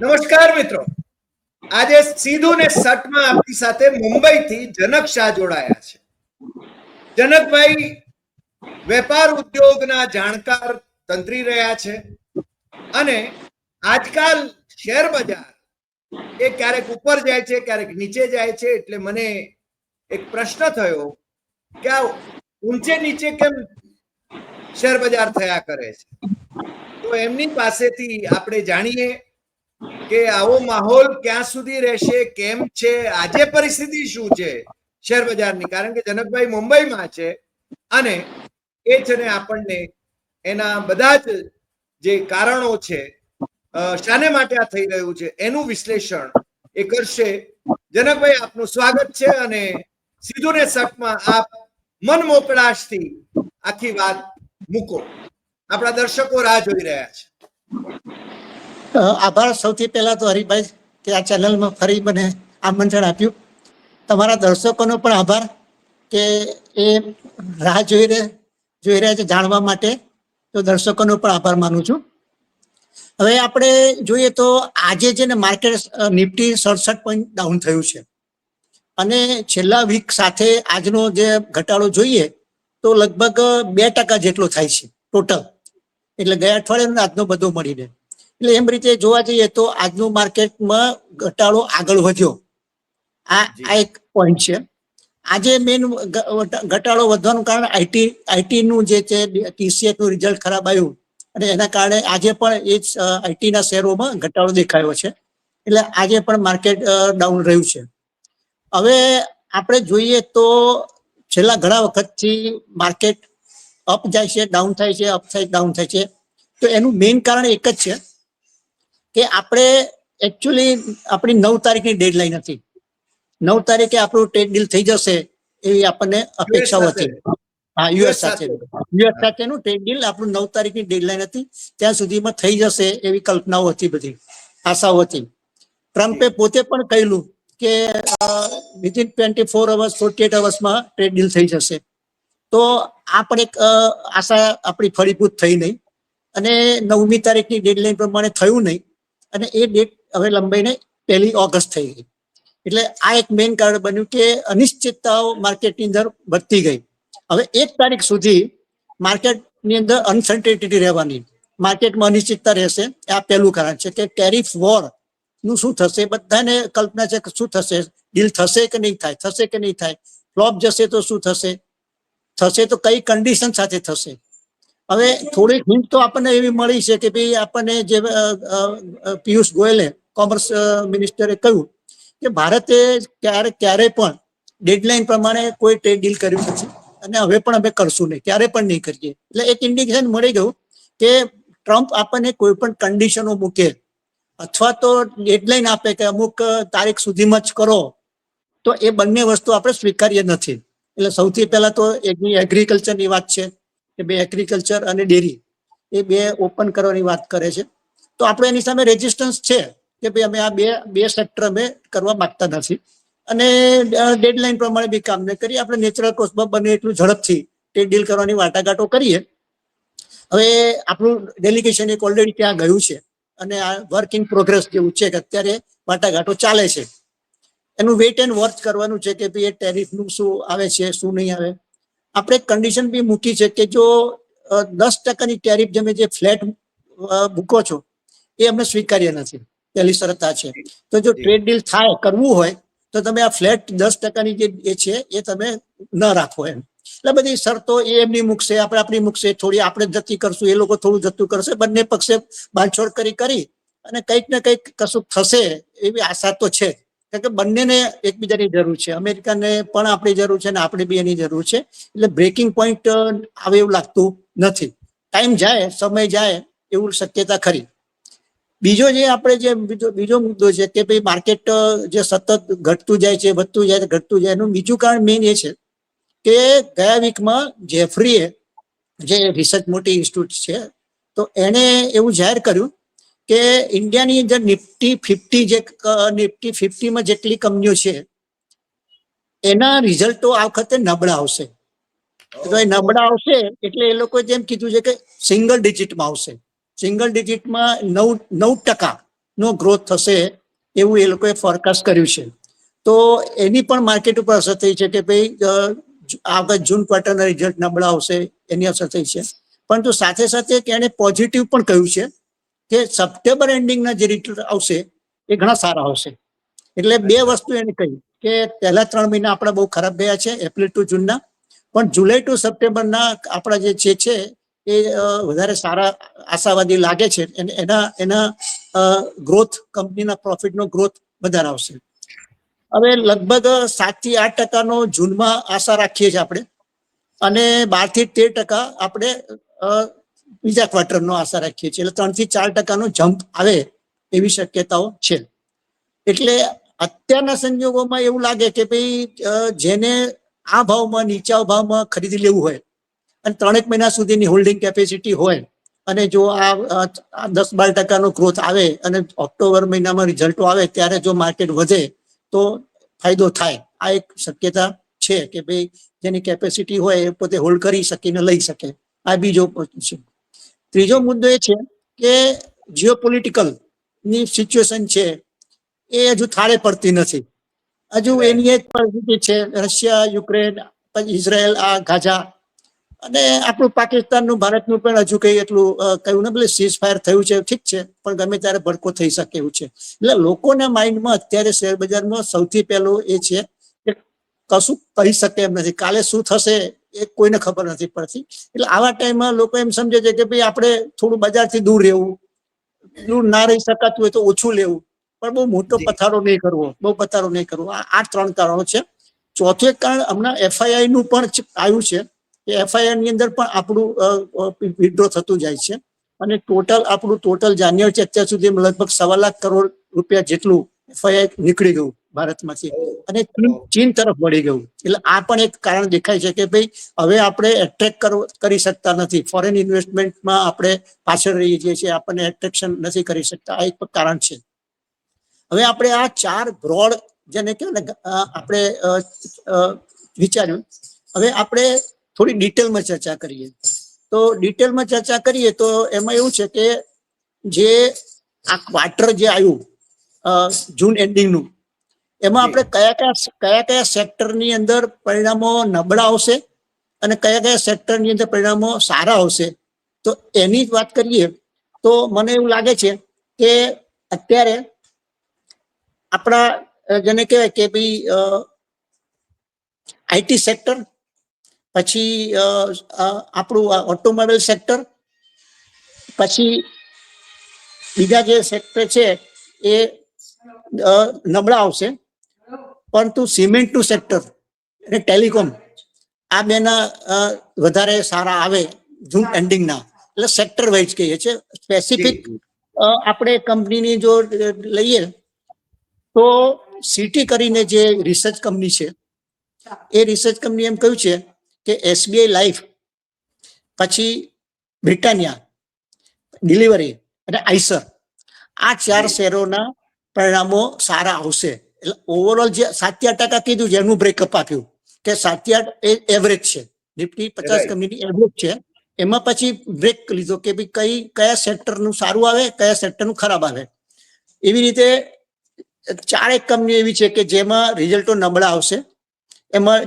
નમસ્કાર મિત્રો. આજે સીધું ને સટમાં આપની સાથે મુંબઈથી જનક શાહ જોડાયા છે. જનકભાઈ, વેપાર ઉદ્યોગના જાણકાર તંત્રી રહ્યા છે અને આજકાલ શેર બજાર એ ક્યારેક ઉપર જાય છે, ક્યારેક નીચે જાય છે એટલે મને એક પ્રશ્ન થયો કે આ ઊંચે નીચે કેમ શેર બજાર થયા કરે છે? તો એમની પાસેથી આપણે જાણીએ કે આવો માહોલ ક્યાં સુધી રહેશે, કેમ છે, આજે પરિસ્થિતિ શું છે શેર બજારની? કારણ કે જનકભાઈ મુંબઈમાં છે અને એ છે ને આપણને એના બધા જ જે કારણો છે શાને માટે આ થઈ રહ્યું છે, એનું વિશ્લેષણ એ કરશે. જનકભાઈ, આપનું સ્વાગત છે અને સીધું ને સટમાં આપ મન મોકળાશથી આખી વાત મૂકો. આપણા દર્શકો રાહ જોઈ રહ્યા છે. આભાર. સૌથી પહેલા તો હરિભાઈ કે આ ચેનલમાં ફરી મને આમંત્રણ આપ્યું. તમારા દર્શકોનો પણ આભાર કે એ રાહ જોઈ રહે, જોઈ રહ્યા છે જાણવા માટે. તો દર્શકોનો પણ આભાર માનું છું. હવે આપણે જોઈએ તો આજે છે ને માર્કેટ નિફ્ટી સડસઠ પોઈન્ટ ડાઉન થયું છે. અને છેલ્લા વીક સાથે આજનો જે ઘટાડો જોઈએ તો લગભગ બે ટકા જેટલો થાય છે ટોટલ એટલે ગયા અઠવાડિયાનો આજનો બધો મળીને એટલે એમ રીતે જોવા જઈએ તો આજનું માર્કેટમાં ઘટાડો આગળ વધ્યો. આ આ એક પોઈન્ટ છે. આજે મેઈન ઘટાડો વધવાનું કારણ આઈટી આઈટીનું જે છે ટીસીએસનું રિઝલ્ટ ખરાબ આવ્યું. અને એના કારણે આજે પણ એ જ આઈટીના શેરોમાં ઘટાડો દેખાયો છે. એટલે આજે પણ માર્કેટ ડાઉન રહ્યું છે. હવે આપણે જોઈએ તો છેલ્લા ઘણા વખતથી માર્કેટ અપ જાય છે ડાઉન થાય છે અપ થાય ડાઉન થાય છે. તો એનું મેઇન કારણ એક જ છે. કે આપણે એકચ્યુઅલી આપણી નવ તારીખની ડેડલાઈન હતી. નવ તારીખે આપણું ટ્રેડ ડીલ થઈ જશે એવી આપણને અપેક્ષાઓ. હતી. હા યુએસ સાથે. સાથે. યુએસ સાથેનું ટ્રેડ ડીલ આપણું નવ તારીખની ડેડલાઈન હતી. ત્યાં સુધીમાં થઈ જશે એવી કલ્પનાઓ હતી બધી આશાઓ હતી. ટ્રમ્પે પોતે પણ કહેલું કે within twenty four hours forty eight અવર્સમાં trade deal થઈ જશે. તો આ પણ એક આશા આપણી ફળીભૂત થઈ નહીં. અને નવમી તારીખની ડેડલાઈન પ્રમાણે થયું નહીં. અને એ ડેટ હવે લંબાઈને પહેલી ઓગસ્ટ થઈ ગઈ. એટલે આ એક મેઇન કારણ બન્યું કે અનિશ્ચિતતાઓ માર્કેટની અંદર વધતી ગઈ. હવે એક તારીખ સુધી માર્કેટની અંદર અનસર્ટેનિટી રહેવાની. માર્કેટમાં અનિશ્ચિતતા રહેશે. આ પહેલું કારણ છે કે ટેરિફ વોરનું શું થશે? બધાને કલ્પના છે કે શું થશે? ડીલ થશે કે નહીં થાય? થશે કે નહીં થાય? ફ્લોપ જશે તો શું થશે? થશે તો કઈ કન્ડિશન સાથે થશે? હવે થોડીક હિન્ટ તો આપણને એવી મળી છે કે ભાઈ આપણને જે પિયુષ ગોયલે કોમર્સ મિનિસ્ટરે કહ્યું કે ભારતે ક્યારે ક્યારે પણ ડેડલાઈન પ્રમાણે કોઈ ટ્રેડ ડીલ કર્યું નથી અને હવે પણ અમે કરશું નહીં, ક્યારે પણ નહીં કરીએ. એટલે એક ઇન્ડિકેશન મળી ગયું કે ટ્રમ્પ આપણને કોઈ પણ કન્ડિશનો મૂકે અથવા તો ડેડલાઈન આપે કે અમુક તારીખ સુધીમાં જ કરો, તો એ બંને વસ્તુ આપણે સ્વીકાર્ય નથી. એટલે સૌથી પહેલા તો એની એગ્રીકલ્ચરની વાત છે. કે બે એગ્રીકલ્ચર અને ડેરી એ બે ઓપન કરવાની વાત કરે છે. તો આપણે એની સામે રેઝિસ્ટન્સ છે કે ભાઈ અમે આ બે બે સેક્ટર અમે કરવા માંગતા નથી. અને ડેડલાઈન પ્રમાણે બી કામ ન કરીએ. આપણે નેચરલ કોસ્ટમાં બને એટલું ઝડપથી તે ડીલ કરવાની વાટાઘાટો કરીએ. હવે આપણું ડેલિગેશન એક ઓલરેડી ત્યાં ગયું છે અને આ વર્ક ઇન પ્રોગ્રેસ જેવું છે કે અત્યારે વાટાઘાટો ચાલે છે. એનું વેઇટ એન્ડ વર્ક કરવાનું છે કે ભાઈ એ ટેરિફનું શું આવે છે, શું નહીં આવે. આપણે કન્ડિશન બી મૂકી છે કે જો દસ ટકાની ટેરિફ તમે જે ફ્લેટ મૂકો છો એ અમને સ્વીકાર્ય નથી. પહેલી શરત આ છે. તો જો ટ્રેડ ડીલ થાય કરવું હોય તો તમે આ ફ્લેટ દસ ટકાની જે એ છે એ તમે ન રાખો એમ. એટલે બધી શરતો એ એમની મૂકશે આપણે આપણી મૂકશે થોડી આપણે જતી કરશું એ લોકો થોડું જતું કરશે બંને પક્ષે બાંધછોડ કરી કરી અને કંઈક ને કંઈક કશું થશે એવી આશા તો છે. કારણ કે બંનેને એકબીજાની જરૂર છે. અમેરિકાને પણ આપણી જરૂર છે અને આપણે બી એની જરૂર છે. એટલે બ્રેકિંગ પોઈન્ટ આવે એવું લાગતું નથી. ટાઈમ જાય, સમય જાય એવું શક્યતા ખરી. બીજો જે આપણે જે બીજો બીજો મુદ્દો છે કે ભાઈ માર્કેટ જે સતત ઘટતું જાય છે, વધતું જાય છે, ઘટતું જાય એનું બીજું કારણ મેઇન એ છે કે ગયા વીકમાં જેફરીએ જે રિસર્ચ મોટી ઇન્સ્ટિટ્યૂટ છે, તો એણે એવું જાહેર કર્યું કે ઇન્ડિયાની અંદર નિફ્ટી ફિફ્ટી જે નિફ્ટી ફિફ્ટીમાં જેટલી કંપનીઓ છે, એના રિઝલ્ટો આ વખતે નબળા આવશે. તો એ નબળા આવશે એટલે એ લોકોએ જેમ કીધું છે કે સિંગલ ડિજિટમાં આવશે. સિંગલ ડિજિટમાં નવ નવ ટકા નો ગ્રોથ થશે એવું એ લોકોએ ફોરકાસ્ટ કર્યું છે. તો એની પણ માર્કેટ ઉપર અસર થઈ છે કે ભાઈ આગળ જૂન ક્વાર્ટરના રિઝલ્ટ નબળા આવશે, એની અસર થઈ છે. પરંતુ સાથે સાથે એણે પોઝિટિવ પણ કહ્યું છે. કે સપ્ટેમ્બર એન્ડિંગના જે રિઝલ્ટ આવશે એ ઘણા સારા આવશે. એટલે બે વસ્તુ એને કહી કે પહેલા ત્રણ મહિના આપણા બહુ ખરાબ ગયા છે એપ્રિલ ટુ જૂનના. પણ જુલાઈ ટુ સપ્ટેમ્બરના આપણા જે છે છે એ વધારે સારા આશાવાદી લાગે છે અને એના એના ગ્રોથ કંપનીના પ્રોફિટનો ગ્રોથ વધારે આવશે. હવે લગભગ સાતથી આઠ ટકાનો જૂનમાં આશા રાખીએ છીએ આપણે. અને બારથી તેર ટકા આપણે બીજા ક્વાર્ટરનો આશા રાખીએ છીએ. એટલે ત્રણથી ચાર ટકાનો જમ્પ આવે એવી શક્યતાઓ છે. એટલે અત્યારના સંજોગોમાં એવું લાગે કે ભાઈ જેને આ ભાવમાં, નીચા ભાવમાં ખરીદી લેવું હોય અને ત્રણેક મહિના સુધીની હોલ્ડિંગ કેપેસિટી હોય અને જો આ આ દસ બાર ટકાનો ગ્રોથ આવે અને ઓક્ટોબર મહિનામાં રિઝલ્ટો આવે ત્યારે જો માર્કેટ વધે તો ફાયદો થાય. આ એક શક્યતા છે કે ભાઈ, જેની કેપેસિટી હોય એ પોતે હોલ્ડ કરી શકીને લઈ શકે. આ બીજો છે. ત્રીજો મુદ્દો એ છે કે જીઓપોલિટિકલની સિચ્યુએશન છે એ હજુ થાળે પડતી નથી. હજુ એની એક પરિસ્થિતિ છે રશિયા યુક્રેન પછી ઇઝરાયલ આ ગાઝા અને આપણું પાકિસ્તાનનું ભારતનું પણ હજુ કઈ એટલું કહ્યું ને ભલે સીઝ ફાયર થયું છે ઠીક છે પણ ગમે ત્યારે ભડકો થઈ શકે એવું છે. એટલે લોકોના માઇન્ડમાં અત્યારે શેર બજારમાં સૌથી પહેલું એ છે કે કશું કહી શકે એમ નથી. કાલે શું થશે એ કોઈને ખબર નથી પડતી. એટલે આવા ટાઈમમાં લોકો એમ સમજે છે કે ભાઈ આપણે થોડું બજારથી દૂર રહેવું. દૂર ના રહી શકાતું હોય તો ઓછું લેવું. પણ બહુ મોટો પથારો નહીં કરવો. બહુ પથારો નહીં કરવો. આ ત્રણ કારણો છે. ચોથું એક કારણ હમણાં એફઆઈઆઈ નું પણ આવ્યું છે. કે એફઆઈઆરની અંદર પણ આપણું વિડ્રો થતું જાય છે. અને ટોટલ આપણું ટોટલ જાન્યુઆરી અત્યાર સુધી લગભગ સવા લાખ કરોડ રૂપિયા જેટલું એફઆઈઆઈ નીકળી ગયું ભારતમાંથી. અને ચીન તરફ વળી ગયું. એટલે આ પણ એક કારણ દેખાય છે કે ભાઈ હવે આપણે એટ્રેક્ટ કરી શકતા નથી. ફોરેન ઇન્વેસ્ટમેન્ટમાં આપણે પાછળ રહી જઈએ છીએ. આપણને એટ્રેક્શન નથી કરી શકતા. આ એક કારણ છે. હવે આપણે આ ચાર બ્રોડ જેને કહેવાય ને આપણે વિચાર્યું. હવે આપણે થોડી ડિટેલમાં ચર્ચા કરીએ. તો ડિટેલમાં ચર્ચા કરીએ તો એમાં એવું છે કે જે આ ક્વાર્ટર જે આવ્યું જૂન એન્ડિંગનું એમાં આપણે કયા કયા કયા કયા સેક્ટરની અંદર પરિણામો નબળા આવશે અને કયા કયા સેક્ટરની અંદર પરિણામો સારા આવશે? તો એની જ વાત કરીએ તો મને એવું લાગે છે કે અત્યારે આપણા જેને કહેવાય કે ભાઈ આઈટી સેક્ટર પછી આપણું ઓટોમોબાઈલ સેક્ટર પછી બીજા જે સેક્ટર છે એ નબળા આવશે. પરંતુ સિમેન્ટનું સેક્ટર અને ટેલિકોમ આ બેના વધારે સારા આવે જૂન એન્ડિંગના. એટલે સેક્ટર વાઇઝ કહીએ છીએ. સ્પેસિફિક આપણે કંપનીની જો લઈએ તો સિટી કરીને જે રિસર્ચ કંપની છે એ રિસર્ચ કંપની એમ કહ્યું છે કે એસબીઆઈ લાઈફ પછી બ્રિટાનિયા ડિલિવરી અને આઈસર આ ચાર શેરોના પરિણામો સારા આવશે. ઓવરઓલ જે સાત આઠ ટકા કીધું છે એનું બ્રેકઅપ આપ્યું. કે સાત આઠ એ એવરેજ છે. નિફ્ટી પચાસ. કંપનીની એવરેજ છે. એમાં પછી બ્રેક લીધો કે ભાઈ કઈ કયા સેક્ટરનું સારું આવે કયા સેક્ટરનું ખરાબ આવે. એવી રીતે ચારેક કંપની એવી છે કે જેમાં રિઝલ્ટો નબળા આવશે. એમાં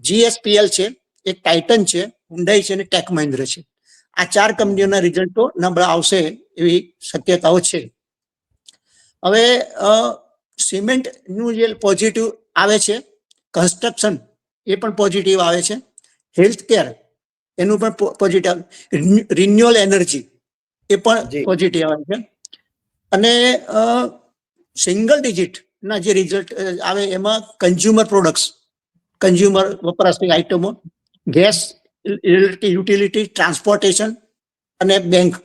જીએસપીએલ છે એક ટાઇટન છે હુન્ડાઈ છે અને ટેક મહિન્દ્ર છે. આ ચાર કંપનીઓના રિઝલ્ટો નબળા આવશે એવી શક્યતાઓ છે. હવે સિમેન્ટનું જે પોઝિટિવ આવે છે કન્સ્ટ્રક્શન એ પણ પોઝિટિવ આવે છે હેલ્થ કેર એનું પણ પોઝિટિવ રિન્યુઅલ એનર્જી એ પણ પોઝિટિવ આવે છે. અને સિંગલ ડિજિટના જે રિઝલ્ટ આવે એમાં કન્ઝ્યુમર પ્રોડક્ટ્સ કન્ઝ્યુમર વપરાશની આઇટમો ગેસ યુટિલિટી ટ્રાન્સપોર્ટેશન અને બેંક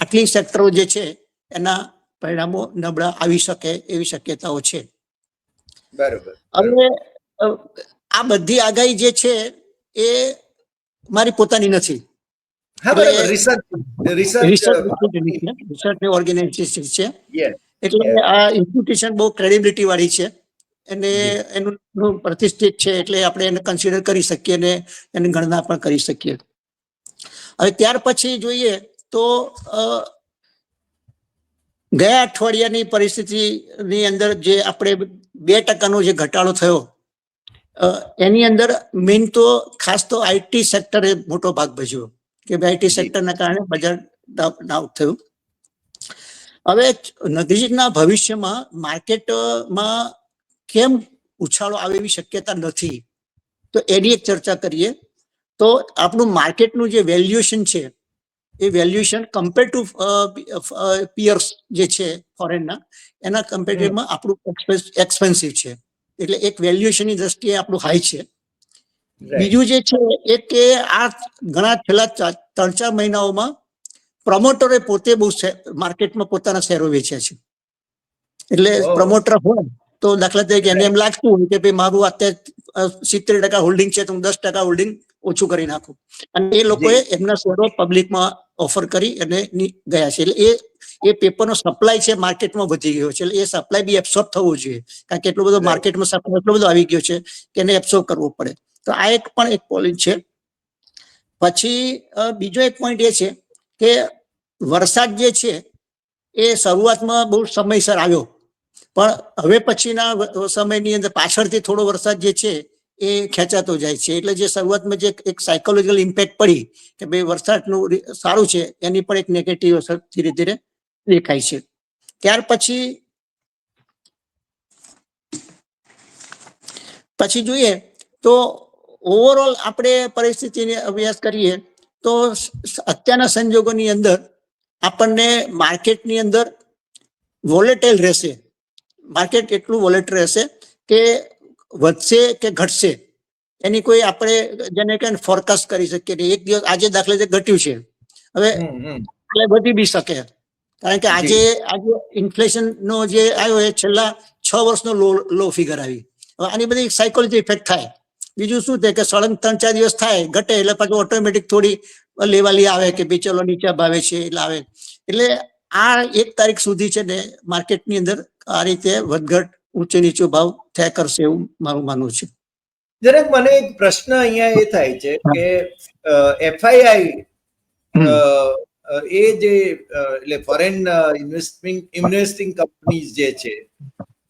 આટલી સેક્ટરો જે છે એના પરિણામો નબળા આવી શકે એવી શક્યતાઓ છે. બરોબર. હવે આ બધી આગાહી જે છે એ મારી પોતાની નથી. એટલે-. આ ઇન્સ્ટિટ્યુશન બહુ ક્રેડિબિલિટી વાળી છે. અને એનું એનું પ્રતિષ્ઠિત છે એટલે આપણે એને કન્સિડર કરી શકીએ અને એની ગણના પણ કરી શકીએ. હવે ત્યાર પછી જોઈએ તો ગયા અઠવાડિયાની પરિસ્થિતિની અંદર જે આપણે બે ટકાનો જે ઘટાડો થયો એની અંદર મેઇન તો ખાસ તો આઈટી સેક્ટરે મોટો ભાગ ભજવ્યો કે આઈટી સેક્ટરના કારણે બજાર ડાઉ- ડાઉન થયું. હવે નજીકના ભવિષ્યમાં માર્કેટમાં કેમ ઉછાળો આવે એવી શક્યતા નથી, તો એની એક ચર્ચા કરીએ. તો આપણું માર્કેટનું જે વેલ્યુએશન છે એ વેલ્યુએશન કમ્પેર ટુ પિયર્સ જે છે ફોરેનના એના કમ્પેરિઝનમાં આપણું એક્સપેન્સિવ છે. એટલે એક વેલ્યુએશનની દ્રષ્ટિએ આપણું હાઈ છે. બીજું જે છે એ કે આ ઘણા છેલ્લા ત્રણ ચાર મહિનાઓમાં પ્રમોટરે પોતે બહુ માર્કેટમાં પોતાના શેરો વેચ્યા છે. એટલે પ્રમોટર હોય તો દાખલા તરીકે એને એમ લાગતું હોય કે ભાઈ મારું અત્યારે સિત્તેર ટકા હોલ્ડિંગ છે તો હું દસ ટકા હોલ્ડિંગ ઓછું કરી નાખું. અને એ લોકોએ એમના શેરો પબ્લિકમાં ઓફર કરી અને ગયા છે. એટલે એ એ પેપરનો સપ્લાય છે માર્કેટમાં વધી ગયો છે. એટલે એ સપ્લાય બી એબ્સોર્બ થવો જોઈએ. કારણ કે એટલો બધો માર્કેટમાં સપ્લાય એટલો બધો આવી ગયો છે કે એને એબ્સોર્બ કરવો પડે. તો આ એક પણ એક પોઈન્ટ છે. પછી બીજો એક પોઈન્ટ એ છે કે વરસાદ જે છે એ શરૂઆતમાં બહુ સમયસર આવ્યો. પણ હવે પછીના સમયની અંદર પાછળથી થોડો વરસાદ જે છે એ ખેંચાતો જાય છે. એટલે જે શરૂઆતમાં જે એક સાયકોલોજીકલ ઇમ્પેક્ટ પડી કે ભાઈ વરસાદનું સારું છે, એની પણ એક નેગેટિવ અસર ધીરે ધીરે દેખાય છે. ત્યાર પછી પછી જોઈએ તો ઓવરઓલ આપણે પરિસ્થિતિને અભ્યાસ કરીએ તો અત્યારના સંજોગોની અંદર આપણને માર્કેટની અંદર વોલેટાઇલ રહેશે. માર્કેટ એટલું વોલેટ રહેશે કે વધશે કે ઘટશે? એની કોઈ આપણે જેને કે ફોરકાસ્ટ કરી શકીએ નહીં. એક દિવસ આજે દાખલા તરીકે ઘટ્યું છે. હવે વધી બી શકે. કારણ કે આજે આજે ઇન્ફ્લેશન નો જે આવ્યો એ છેલ્લા છ વર્ષનો લો લો ફિગર આવી. હવે આની બધી સાયકોલોજી ઇફેક્ટ થાય. બીજું શું થાય કે સળંગ ત્રણ ચાર દિવસ થાય ઘટે એટલે પાછું ઓટોમેટિક થોડી લેવાલી આવે કે ભાઈ ચલો નીચા ભાવે છે એટલે આવે. એટલે આ એક તારીખ સુધી છે ને માર્કેટની અંદર આ રીતે વધઘટ ઊંચે નીચો ભાવ થયા કરશે એવું મારું માનવું છે. જરાક મને એક પ્રશ્ન અહીંયા એ થાય છે કે એફઆઈઆઈ એ જે એટલે ફોરેન ઇન્વેસ્ટિંગ ઇન્વેસ્ટિંગ કંપનીઝ જે છે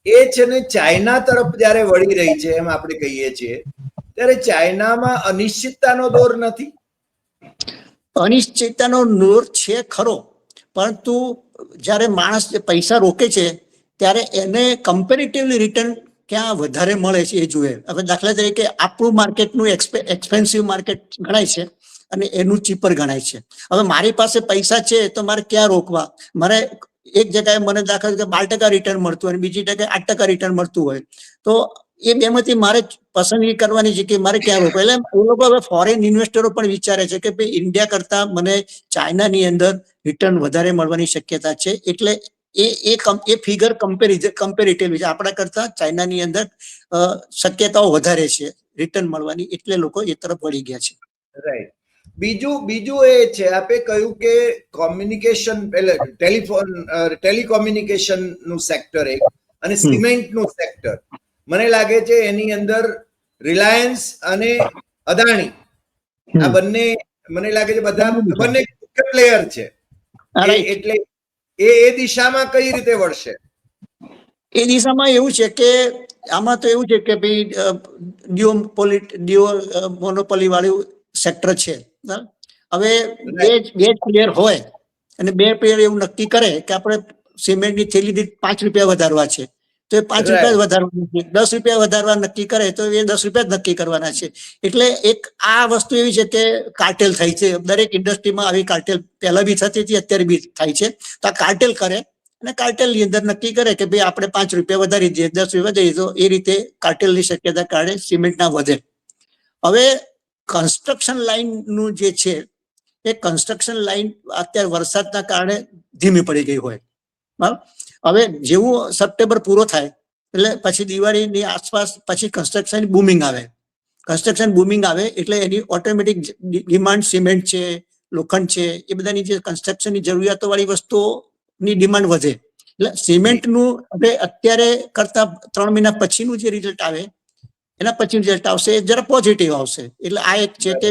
એ છે ને ચાઇના તરફ જ્યારે વળી રહી છે એમ આપણે કહીએ છીએ ત્યારે ચાઇનામાં અનિશ્ચિતતાનો દોર નથી? અનિશ્ચિતતાનો દોર છે ખરો પરંતુ જ્યારે માણસ જે પૈસા રોકે છે ત્યારે એને કમ્પેરેટિવલી રિટર્ન ક્યાં વધારે મળે છે એ જોઈએ હવે દાખલા તરીકે આપણું માર્કેટનું એક્સપેન્સિવ માર્કેટ ગણાય છે અને એનું ચીપર ગણાય છે. હવે મારી પાસે પૈસા છે તો મારે ક્યાં રોકવા? મારે એક જગ્યાએ મને દાખલા તરીકે બાર ટકા રિટર્ન મળતું હોય અને બીજી જગ્યાએ આઠ ટકા રિટર્ન મળતું હોય. તો એ બેમાંથી મારે પસંદગી કરવાની છે કે મારે ક્યાં રોકવા? એટલે એ લોકો હવે ફોરેન ઇન્વેસ્ટરો પણ વિચારે છે કે ભાઈ ઇન્ડિયા કરતા મને ચાઇનાની અંદર રિટર્ન વધારે મળવાની શક્યતા છે. એટલે એ એ એ ફિગર કમ્પેરિઝન કમ્પેરેટિવ છે. આપણા કરતા ચાઇનાની અંદર શક્યતાઓ વધારે છે. રિટર્ન મળવાની એટલે લોકો એ તરફ વળી ગયા છે. રાઈટ બીજું બીજું એ છે આપે કહ્યું કે કોમ્યુનિકેશન એટલે ટેલિફોન ટેલિકોમ્યુનિકેશનનું સેક્ટર એક અને સિમેન્ટનું સેક્ટર મને લાગે છે એની અંદર રિલાયન્સ અને અદાણી. આ બંને મને લાગે છે બધા બંને પ્લેયર છે. એટલે એ એ દિશામાં કઈ રીતે વળશે? એ દિશામાં એવું છે કે આમાં તો એવું છે કે ભાઈ ડિયો ડિયો મોનોપોલી વાળું સેક્ટર છે. હવે બે બે પ્લેયર હોય અને બે પ્લેયર એવું નક્કી કરે કે આપણે સિમેન્ટની થેલી દીઠ પાંચ રૂપિયા વધારવા છે. તો એ પાંચ રૂપિયા જ વધારવાના છે. દસ રૂપિયા વધારવા નક્કી કરે તો એ દસ રૂપિયા જ નક્કી કરવાના છે. એટલે એક આ વસ્તુ એવી છે કે કાર્ટેલ થઈ છે. દરેક ઇન્ડસ્ટ્રીમાં આવી કાર્ટેલ પહેલા બી થતી હતી અત્યારે બી થાય છે. તો આ કાર્ટેલ કરે અને કાર્ટેલની અંદર નક્કી કરે કે ભાઈ આપણે પાંચ રૂપિયા વધારી દઈએ દસ રૂપિયા દઈએ તો એ રીતે કાર્ટેલની શક્યતા કારણે સિમેન્ટના વધે. હવે કન્સ્ટ્રક્શન લાઇનનું જે છે એ કન્સ્ટ્રક્શન લાઇન અત્યારે વરસાદના કારણે ધીમી પડી ગઈ હોય. બરાબર? હવે જેવું સપ્ટેમ્બર પૂરો થાય, એટલે પછી દિવાળીની આસપાસ પછી કન્સ્ટ્રક્શન બુમિંગ આવે. કન્સ્ટ્રક્શન બુમિંગ આવે એટલે એની ઓટોમેટિક ડિમાન્ડ સિમેન્ટ છે, લોખંડ છે, એ બધાની જે કન્સ્ટ્રક્શનની જરૂરિયાતો વાળી વસ્તુઓની ડિમાન્ડ વધે. એટલે સિમેન્ટનું હવે અત્યારે કરતા ત્રણ મહિના પછીનું જે રિઝલ્ટ આવે, એના પછી રિઝલ્ટ આવશે, એ જરા પોઝિટિવ આવશે. એટલે આ એક છે કે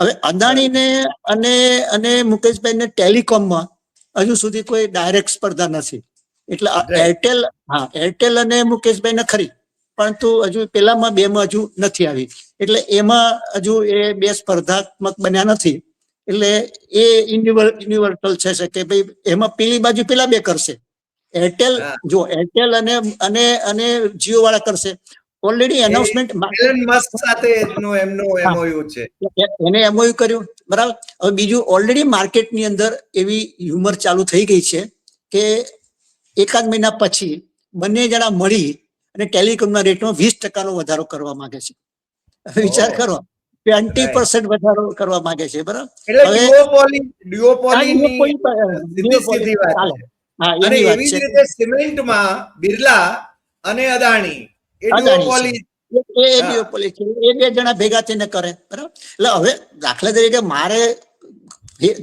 હવે અદાણીને અને અને મુકેશભાઈને ટેલિકોમમાં હજુ સુધી કોઈ ડાયરેક્ટ સ્પર્ધા નથી. એટલે એરટેલ હા એરટેલ અને મુકેશભાઈ ને ખરી પરંતુ હજુ પેલામાં બે માં હજુ નથી આવી. એટલે એમાં હજુ એ બે સ્પર્ધાત્મક બન્યા નથી. એટલે એ યુનિવર્સલ છે કે ભાઈ એમાં પેલી બાજુ પેલા બે કરશે. એરટેલ જો એરટેલ અને અને અને જીઓ વાળા કરશે. ઓલરેડી એનાઉન્સમેન્ટ એલન મસ્ક સાથે એનું એમનું એમઓયુ છે. એને એમઓયુ કર્યું. બરાબર? હવે બીજું ઓલરેડી માર્કેટની અંદર એવી હ્યુમર ચાલુ થઈ ગઈ છે કે એકાદ મહિના પછી બંને જણા મળી અને ટેલિકોમના રેટમાં વીસ ટકાનો વધારો કરવા માંગે છે. વિચાર કરો ટ્વેન્ટી. પર્સન્ટ વધારો કરવા માંગે છે બરાબર? સિમેન્ટમાં બિરલા અને અદાણી એ બે જણા ભેગા થઈને કરે બરાબર? એટલે હવે દાખલા તરીકે મારે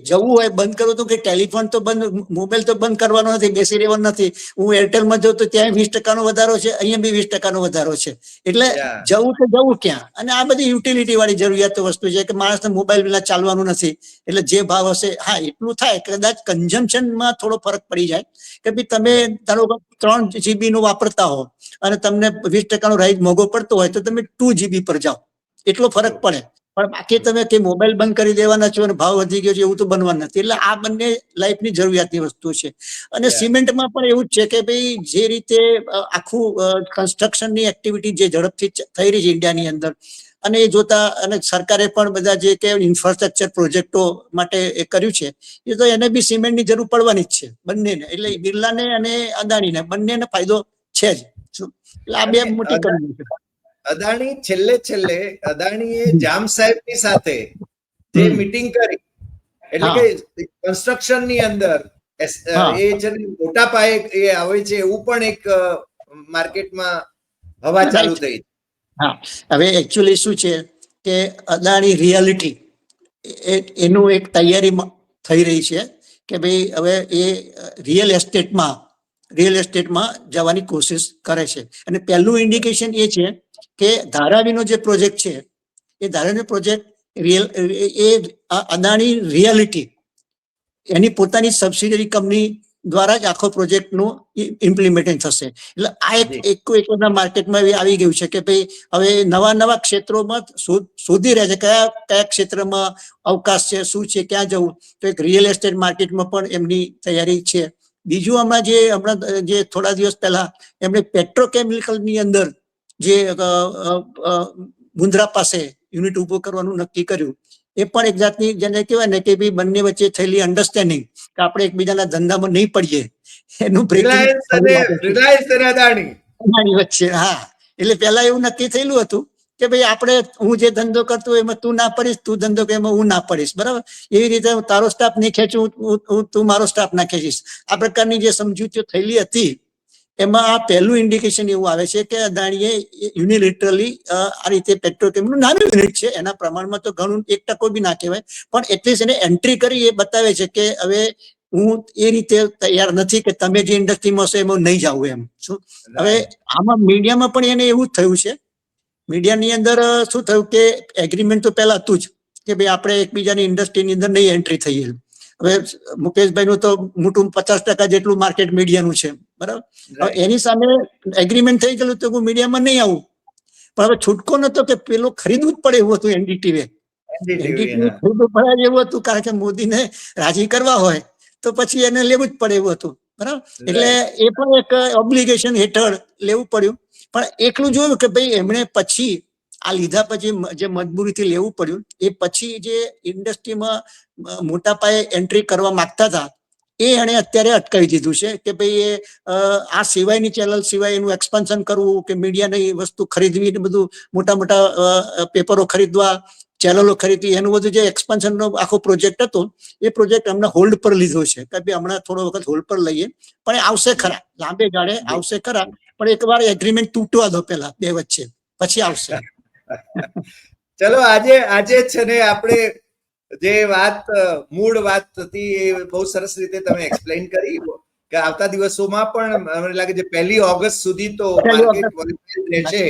જવું હોય બંધ કરવું તો કે ટેલિફોન તો બંધ મોબાઈલ તો બંધ કરવાનો નથી બેસી રહેવાનો નથી. હું એરટેલમાં જઉં તો ત્યાં વીસ ટકાનો વધારો છે અહીંયા બી વીસ ટકાનો વધારો છે. એટલે જવું તો જવું ક્યાં? અને આ બધી યુટિલિટી વાળી જરૂરિયાત વસ્તુ છે કે માણસને મોબાઈલ વિના ચાલવાનું નથી. એટલે જે ભાવ હશે હા એટલું થાય. કદાચ કન્ઝમ્પશનમાં થોડો ફરક પડી જાય કે ભાઈ તમે ધારો ત્રણ જીબી નું વાપરતા હો અને તમને વીસ ટકાનો રાઈઝ મોંઘો પડતો હોય તો તમે ટુ જીબી પર જાઓ. એટલો ફરક પડે. પણ બાકી તમે કે મોબાઈલ બંધ કરી દેવાના છો અને ભાવ વધી ગયો છે એવું તો બનવાનું નથી. એટલે આ બંને લાઈફની જરૂરિયાતની વસ્તુ છે. અને સિમેન્ટમાં પણ એવું જ છે કે ભાઈ જે રીતે આખું આખું કન્સ્ટ્રક્શનની એક્ટિવિટી જે ઝડપથી થઈ રહી છે ઇન્ડિયાની અંદર. અને એ જોતા અને સરકારે પણ બધા જે કે ઇન્ફ્રાસ્ટ્રક્ચર પ્રોજેક્ટો માટે એ કર્યું છે એ તો એને બી સિમેન્ટની જરૂર પડવાની જ છે બંનેને. એટલે બિરલાને અને અદાણીને બંનેને ફાયદો છે જ. એટલે આ બે મોટી કંપની છે. અદાણી છેલ્લે છેલ્લે અદાણીએ જામ સાહેબની સાથે જે મીટિંગ કરી એટલે કે કન્સ્ટ્રક્શનની અંદર એ છે ને મોટા પાયે એ આવે છે એવું પણ એક માર્કેટમાં હવા ચાલુ થઈ. થઈ હવે એકચ્યુઅલી શું છે કે અદાણી રિયાલિટી એનું એક તૈયારી થઈ રહી છે કે ભાઈ હવે એ રિયલ એસ્ટેટમાં રિયલ એસ્ટેટમાં જવાની કોશિશ કરે છે. અને પહેલું ઇન્ડિકેશન એ છે કે ધારાવીનો જે પ્રોજેક્ટ છે એ ધારાવી પ્રોજેક્ટ રિયલ એ અદાણી રિયાલિટી એની પોતાની સબસિડરી કંપની દ્વારા જ આખો પ્રોજેક્ટનું ઇમ્પ્લિમેન્ટેશન થશે. એટલે આ એક એક એક માર્કેટમાં એવી આવી ગયું છે કે ભાઈ હવે નવા નવા ક્ષેત્રોમાં શોધી રહ્યા છે. કયા કયા ક્ષેત્રમાં અવકાશ છે શું છે ક્યાં જવું? તો એક રિયલ એસ્ટેટ માર્કેટમાં પણ એમની તૈયારી છે. બીજું આમાં જે હમણાં જે થોડા દિવસ પહેલા એમણે પેટ્રોકેમિકલની અંદર જે મુન્દ્રા પાસે યુનિટ ઊભો કરવાનું નક્કી કર્યું એ પણ એક જાતની જેને કહેવાય ને કે ભાઈ બંને વચ્ચે થયેલી અન્ડરસ્ટેન્ડિંગ કે આપણે એકબીજાના ધંધામાં નહીં પડીએ એનું બ્રેકિંગ. રિલાયન્સ અને અદાણી વચ્ચે હા એટલે પહેલા એવું નક્કી થયેલું હતું કે ભાઈ આપણે હું જે ધંધો કરતો એમાં તું ના પડીશ તું ધંધો કે એમાં હું ના પડીશ બરાબર? એવી રીતે હું તારો સ્ટાફ નહીં ખેંચું તું મારો સ્ટાફ ના ખેંચીશ. આ પ્રકારની જે સમજૂતીઓ થયેલી હતી એમાં આ પહેલું ઇન્ડિકેશન એવું આવે છે કે અદાણીએ યુનિલિટરલી આ રીતે પેટ્રોકેમનું નાનું યુનિટ છે. એના પ્રમાણમાં તો ઘણું એક ટકો બી ના કહેવાય. પણ એટલીસ્ટ એને એન્ટ્રી કરી એ બતાવે છે કે હવે હું એ રીતે તૈયાર નથી કે તમે જે ઇન્ડસ્ટ્રીમાં હશો એમાં નહીં જાવ એમ. શું? હવે આમાં મીડિયામાં પણ એને એવું જ થયું છે મીડિયાની અંદર શું થયું કે એગ્રીમેન્ટ તો પહેલા હતું જ કે ભાઈ આપણે એકબીજાની ઇન્ડસ્ટ્રીની અંદર નહીં એન્ટ્રી થઈએ. હવે મુકેશભાઈનું તો મોટું પચાસ ટકા જેટલું માર્કેટ મીડિયાનું છે. બરાબર? એની સામે એગ્રીમેન્ટ થઈ ગયેલું તો હું મીડિયામાં નહીં આવું. પણ હવે છૂટકો નતો કે પેલો ખરીદવું જ પડે એવું હતું એનડીટીવી. ખરીદવું પડે એવું હતું કારણ કે મોદીને રાજી કરવા હોય તો પછી એને લેવું જ પડે એવું હતું. બરાબર? એટલે એ પણ એક ઓબ્લિગેશન હેઠળ લેવું પડ્યું. પણ એકલું જોયું કે ભાઈ એમણે પછી આ લીધા પછી જે મજબૂરીથી લેવું પડ્યું, એ પછી જે ઇન્ડસ્ટ્રીમાં મોટા પાયે એન્ટ્રી કરવા માંગતા હતા, એ એણે અત્યારે અટકાવી દીધું છે કે ભાઈ એ આ સિવાયની ચેનલ સિવાય એનું એક્સપાન્શન કરવું કે મીડિયાની વસ્તુ ખરીદવી ને બધું મોટા મોટા પેપરો ખરીદવા, ચેનલો ખરીદવી, એનું બધું જે એક્સપાન્શનનો આખો પ્રોજેક્ટ હતો, એ પ્રોજેક્ટ અમને હોલ્ડ પર લીધો છે કે ભાઈ હમણાં થોડો વખત હોલ્ડ પર લઈએ, પણ આવશે ખરા, લાંબે ગાળે આવશે ખરા પણ એકવાર એગ્રીમેન્ટ તૂટવા દો પેલા બે વચ્ચે. પછી આવશે. ચલો આજે આજે છે ને આપણે જે વાત મૂળ વાત હતી એ બહુ સરસ રીતે તમે એક્સપ્લેન કરી કે આવતા દિવસોમાં પણ મને લાગે છે પહેલી ઓગસ્ટ સુધી તો માર્કેટ રહેશે.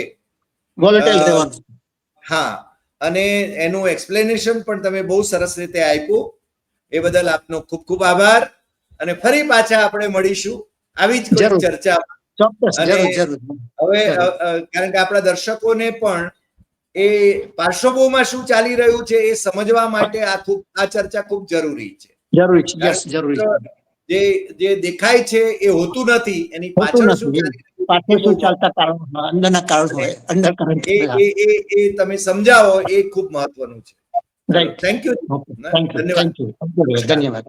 હા અને એનું એક્સપ્લેનેશન પણ તમે બહુ સરસ રીતે આપ્યું. એ બદલ આપનો ખૂબ ખૂબ આભાર. અને ફરી પાછા આપણે મળીશું. આવી જ ચર્ચા ચોક્કસ હવે કારણ કે આપણા દર્શકોને પણ એ પાર્શ્વભૂમાં શું ચાલી રહ્યું છે એ સમજવા માટે આ ખૂબ આ ચર્ચા ખૂબ જરૂરી છે. જરૂરી છે યસ જરૂરી છે. જે જે દેખાય છે એ હોતું નથી એની પાછળ શું પાછળ શું ચાલતા કારણો? અંદરના કારણો હોય અંદર કરંટ એ એ એ એ તમે સમજાવો એ ખૂબ મહત્વનું છે. Right thank you thank you ધન્યવાદ. થેન્ક યુ ધન્યવાદ.